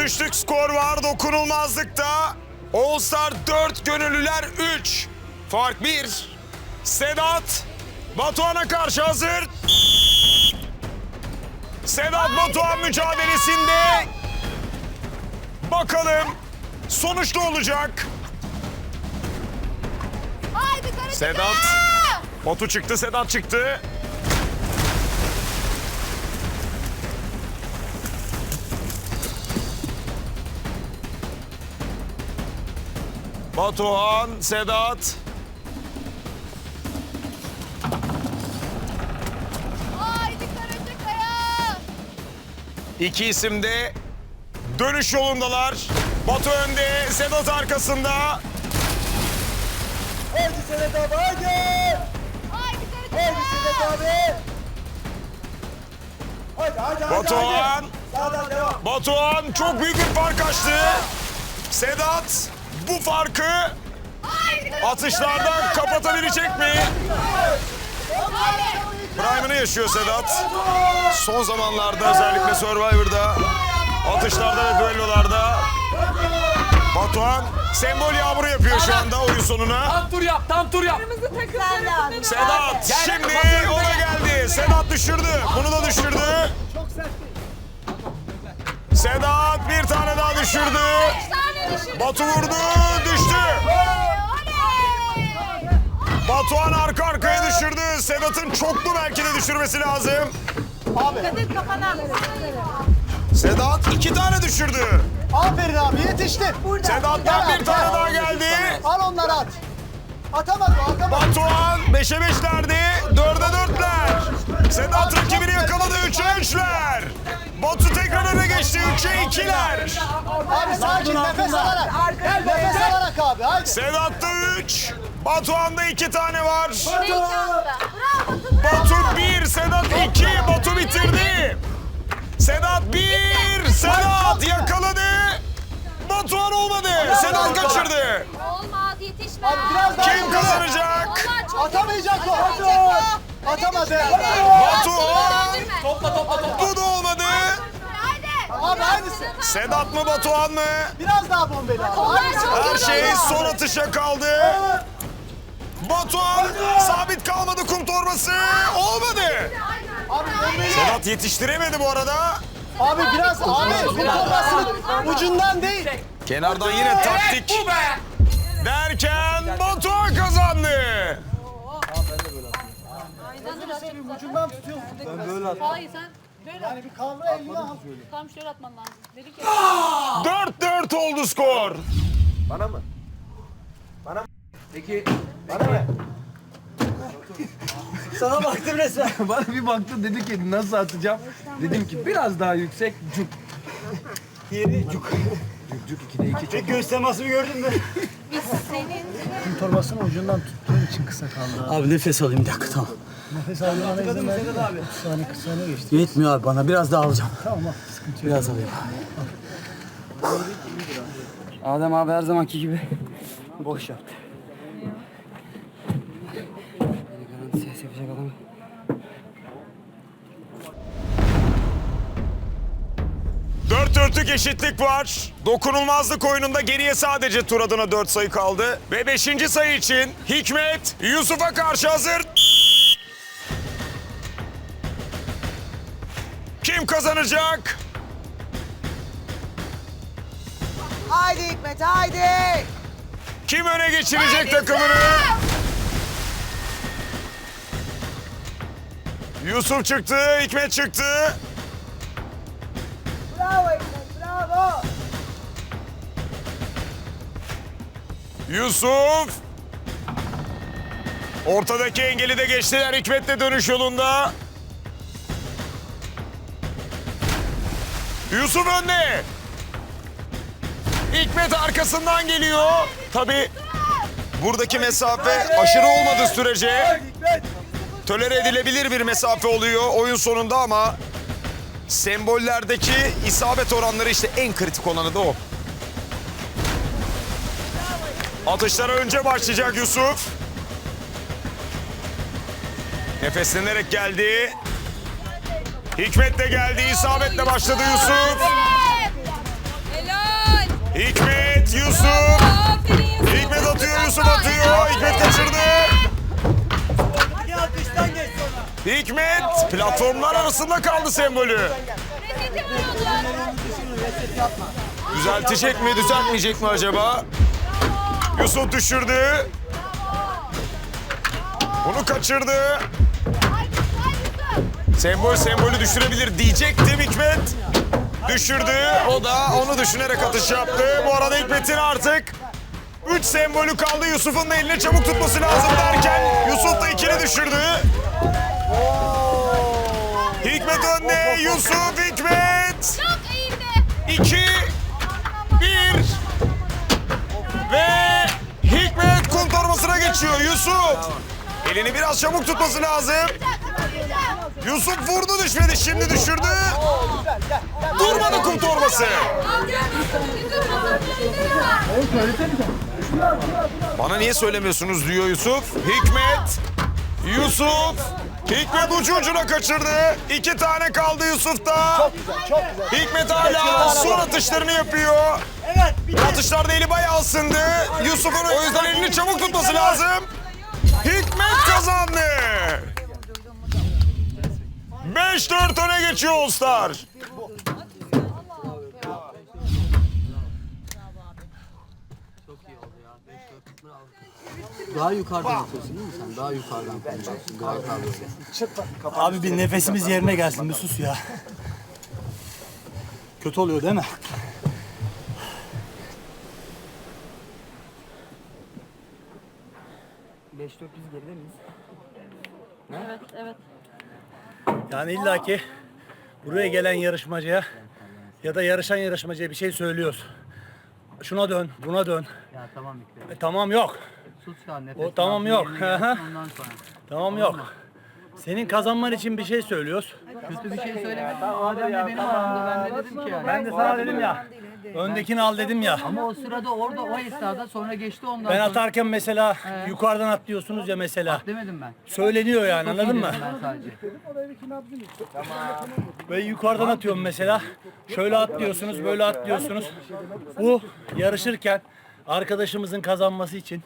4-3'lük skor var dokunulmazlıkta. All Star 4, Gönüllüler 3. Fark 1. Sedat, Batuhan'a karşı hazır. Sedat Batuhan mücadelesinde. Bakalım sonuç ne olacak? Haydi Sedat. Batu çıktı, Sedat çıktı. Batuhan, Sedat. Haydi Karacakaya. İki isim de dönüş yolundalar. Batu önde, Sedat arkasında. Haydi Sedat abi haydi. Haydi Karacakaya. Haydi Sedat abi. Haydi haydi haydi. Batuhan, Sağdan devam. Batuhan çok büyük bir fark açtı. Sedat bu farkı atışlardan kapatabilecek mi? Prime'ını yaşıyor Sedat. Son zamanlarda özellikle Survivor'da, atışlarda ve düellolarda Batuhan sembol yağmuru yapıyor şu anda oyun sonuna. Tam tur yap, tam tur yap. Sedat şimdi o da geldi. Sedat düşürdü. Bunu da düşürdü. Sedat bir tane daha düşürdü. Beş tane düşürdü. Batu vurdu, düştü. Batuhan arka arkaya düşürdü. Sedat'ın çoklu belki de düşürmesi lazım. Kadın kafana. Sedat iki tane düşürdü. Aferin abi yetiştin. Sedat'tan bir tane daha geldi. Al onları at. Atamadı atamadı. Batuhan 5'e 5'lerdi. 4'e 4'ler. Sedat rakibini 3'e 3'ler. Batu tekrar öne geçti 3'e 2'ler. Abi sakin nefes alarak. Nefes alarak abi haydi. Sedat'ta 3. Batuhan'da 2 tane var. Bravo. Batu 1, Sedat 2. Batu bitirdi. Sedat 1. Sedat yakaladı. Batuhan olmadı. Sedat kaçırdı. Olmaz yetişme. Abi biraz daha Kim kazanacak? Onlar çok Atamayacak o. Atamadı. Batuhan. Topla, topla, topla. Bu da olmadı. Haydi. Abi aynısı. Sedat mı Batuhan mı? Biraz daha bombeli abi. Aynısı. Her şey son atışa kaldı. Batuhan sabit kalmadı kum torbası. Olmadı. Abi bombeli. Sedat yetiştiremedi bu arada. Abi biraz abi bu torbasının ucundan değil. Kenardan yine taktik derken Batuhan kazandı. Ucundan tutuyor. Hayır sen böyle Yani bir kavra elini al. tam şöyle atman lazım. Dedik ya. 4-4 oldu skor. Sana baktım resmen. Bana bir baktı dedi ki nasıl atacağım? Dedim ki biraz daha yüksek cuk. Yeri cuk. Cuk ikide iki çok. Peki göğüs temasını gördün mü? Senin Torbasının ucundan tuttuğun için kısa kaldı. Abi nefes alayım bir dakika tamam. Nefes almana izin ver. abi. 30 saniye 40 saniye geçti. Yetmiyor abi bana biraz daha alacağım. Tamam al. Sıkıntı yok. Biraz alayım. Adem abi her zamanki gibi boş yaptı. Garanti ses yapacak adam. Dörtlük eşitlik var. Dokunulmazlık oyununda geriye sadece tur adına 4 sayı kaldı. Ve 5. sayı için Hikmet Yusuf'a karşı hazır. Kim kazanacak? Haydi Hikmet haydi. Kim öne geçirecek takımını? Yusuf çıktı, Hikmet çıktı. Yusuf. Ortadaki engeli de geçtiler Hikmet'le dönüş yolunda. Yusuf önde. Hikmet arkasından geliyor. Tabi buradaki mesafe aşırı olmadığı sürece tolere edilebilir bir mesafe oluyor oyun sonunda ama sembollerdeki isabet oranları işte en kritik olanı da o. Atışlara önce başlayacak Yusuf. Nefeslenerek geldi. Hikmet de geldi. İsabetle başladı Yusuf. Hikmet, Yusuf. Hikmet atıyor, Yusuf atıyor. Hikmet kaçırdı. Hikmet platformlar arasında kaldı sembolü. Düzeltecek mi, düzeltmeyecek mi acaba? Yusuf düşürdü. Bunu kaçırdı. Sembol sembolü düşürebilir diyecektim Hikmet. Düşürdü. O da onu düşünerek atış yaptı. Bu arada Hikmet'in artık 3 sembolü kaldı. Yusuf'un da eline çabuk tutması lazım derken Yusuf da ikili düşürdü. Hikmet önde. Yusuf Hikmet. Çok iyiydi. 2 geçiyor Yusuf. Elini biraz çabuk tutması lazım. Yusuf vurdu düşmedi şimdi düşürdü. Durmadı kum torbası. Bana niye söylemiyorsunuz diyor Yusuf. Hikmet. Yusuf. Hikmet ucu ucuna kaçırdı. İki tane kaldı Yusuf'ta. Hikmet hala son atışlarını yapıyor. Atışlarda eli bayağı ısındı. Yusuf'un o yüzden elini çabuk tutması lazım. Hikmet kazandı. 5-4 öne geçiyor All Star. Daha yukarıdan atıyorsun değil mi sen? Daha yukarıdan koyacaksın. Daha yukarıdan. Abi bir nefesimiz yerine gelsin bir sus ya. Kötü oluyor değil mi? Evet evet. Yani illaki buraya gelen yarışmacıya ya da yarışan yarışmacıya bir şey söylüyoruz. Şuna dön, buna dön. Ya tamam Hikmet. E, tamam yok. Sus şu an nefes. O tamam yok. Ondan sonra. Tamam yok. Senin kazanman için bir şey söylüyoruz. Kötü bir şey söylemedim. Adem de benim aramda. Ben de dedim ki yani. Ben de sana dedim ya. Öndekini al dedim ya. Ama o sırada orada o esnada sonra geçti ondan Ben sonra. atarken mesela yukarıdan at diyorsunuz ya mesela. Demedim ben. Söyleniyor yani anladın mı? Ben sadece. Böyle yukarıdan atıyorum mesela. Şöyle at diyorsunuz, böyle at diyorsunuz. Bu yarışırken arkadaşımızın kazanması için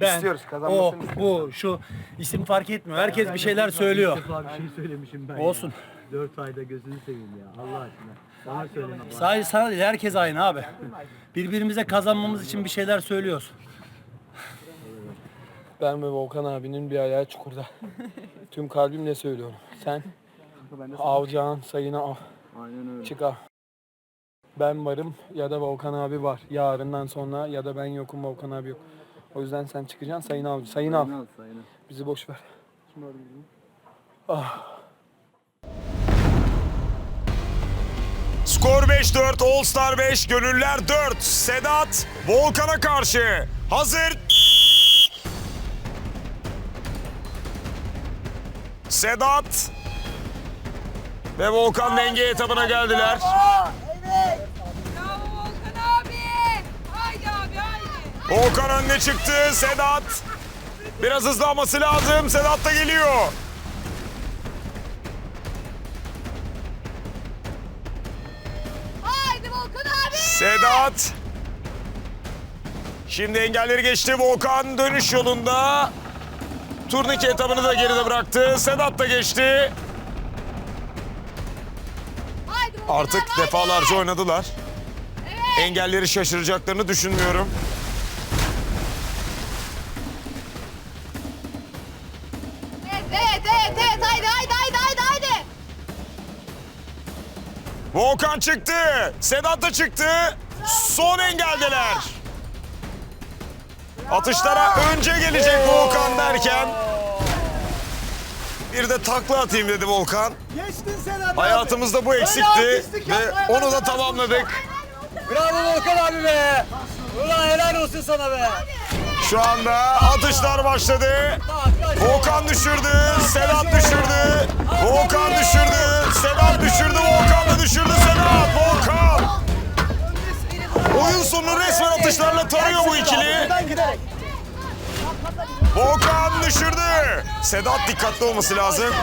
ben, o, bu, şu isim fark etmiyor. Herkes bir şeyler söylüyor. Bir şey söylemişim ben Olsun. 4 ayda gözünü seveyim ya Allah aşkına. Sana söyleme. Sadece sana değil, herkes aynı abi. Birbirimize kazanmamız için bir şeyler söylüyoruz. Ben ve Volkan abinin bir ayağı çukurda. Tüm kalbimle söylüyorum. Sen avcağın sayını al. Aynen öyle. Çık al. Ben varım ya da Volkan abi var. Yarından sonra ya da ben yokum Volkan abi yok. O yüzden sen çıkacaksın sayını al. Sayını al. Bizi boş ver. Skor 5-4, All Star 5, Gönüller 4. Sedat, Volkan'a karşı. Hazır. Sedat ve Volkan denge etabına geldiler. Bravo Volkan abi. Haydi abi haydi. Volkan önüne çıktı. Sedat biraz hızlanması lazım. Sedat da geliyor. Abi. Sedat. Şimdi engelleri geçti. Volkan dönüş yolunda. Turnike etabını da geride bıraktı. Sedat da geçti. Artık defalarca oynadılar. Engelleri şaşıracaklarını düşünmüyorum. Evet evet evet haydi haydi haydi haydi haydi. Volkan çıktı. Sedat da çıktı. Son engeldeler. Atışlara önce gelecek Volkan derken bir de takla atayım dedi Volkan. Geçtin Sedat Hayatımızda bu eksikti ve onu da tamamladık. Bravo Volkan abi be. Ulan helal olsun sana be. Şu anda atışlar başladı. Volkan düşürdü, Sedat düşürdü. Sonu resmen atışlarla tarıyor bu ikili. Volkan düşürdü. Sedat dikkatli olması lazım.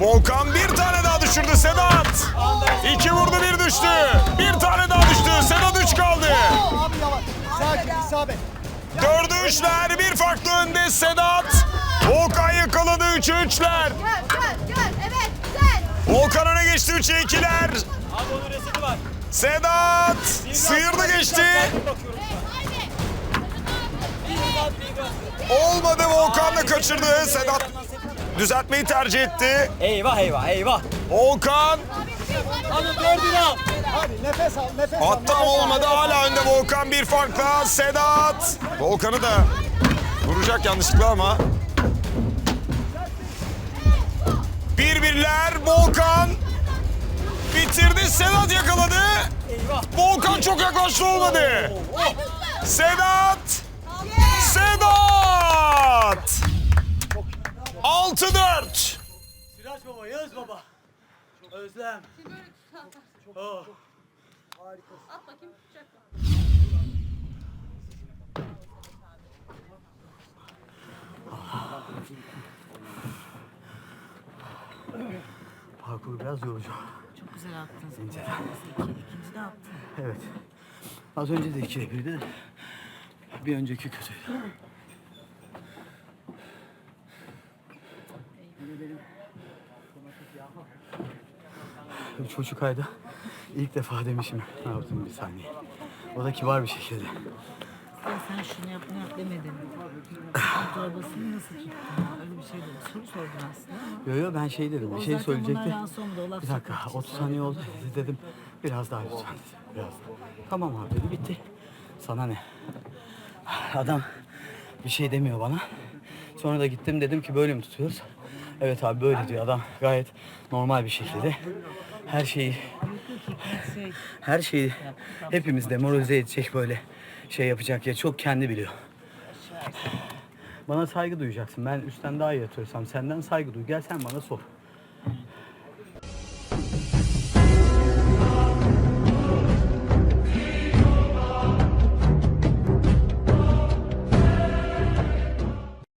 Volkan bir tane daha düşürdü Sedat. İki vurdu bir düştü. Bir tane daha düştü. Sedat üç kaldı. Dördü üçler bir farklı önde Sedat. Volkan yakaladı üçü üçler. Gel gel gel. Evet güzel. Volkan öne geçti üçe ikiler. Abi onun reseti var. Sedat sıyırdı geçti. Olmadı Volkan da kaçırdı. Sedat düzeltmeyi tercih etti. Eyvah eyvah eyvah. Volkan Alın dördünü al. Hadi nefes al nefes al. Ama olmadı. Hala önde Volkan bir farkla. Sedat. Volkan'ı da vuracak yanlışlıkla ama. Bir birler. Volkan bitirdi. Sedat yakaladı. Volkan çok yaklaştı olmadı. Sedat. Sedat. 6-4. Siraç baba, Yağız baba. Özlem. Oh. At bakayım? Parkur biraz yorucu. Çok güzel attın. İkinci, ikinci de attın. Evet. Az önce de ikiye birdi bir önceki kötüydü. Çocuk ayda ilk defa demişim ne yaptım bir saniye. O da kibar bir şekilde. Ya sen şunu yap bunu yap demedin. Torbasını nasıl tuttun? Öyle bir şey değil. Soru sordun aslında ama. Yo yo ben şey dedim bir şey zaten söyleyecekti. O laf Bir dakika sokmak için 30 saniye oldu dedim biraz daha lütfen dedi. Biraz daha. Tamam abi dedi bitti. Sana ne? Adam bir şey demiyor bana. Sonra da gittim dedim ki böyle mi tutuyoruz? Evet abi böyle diyor adam gayet normal bir şekilde. Her şeyi Şey, her şeyi hepimiz demoralize edecek böyle şey yapacak ya çok kendi biliyor. Bana saygı duyacaksın. Ben üstten daha iyi atıyorsam senden saygı duy. Gel sen bana sor.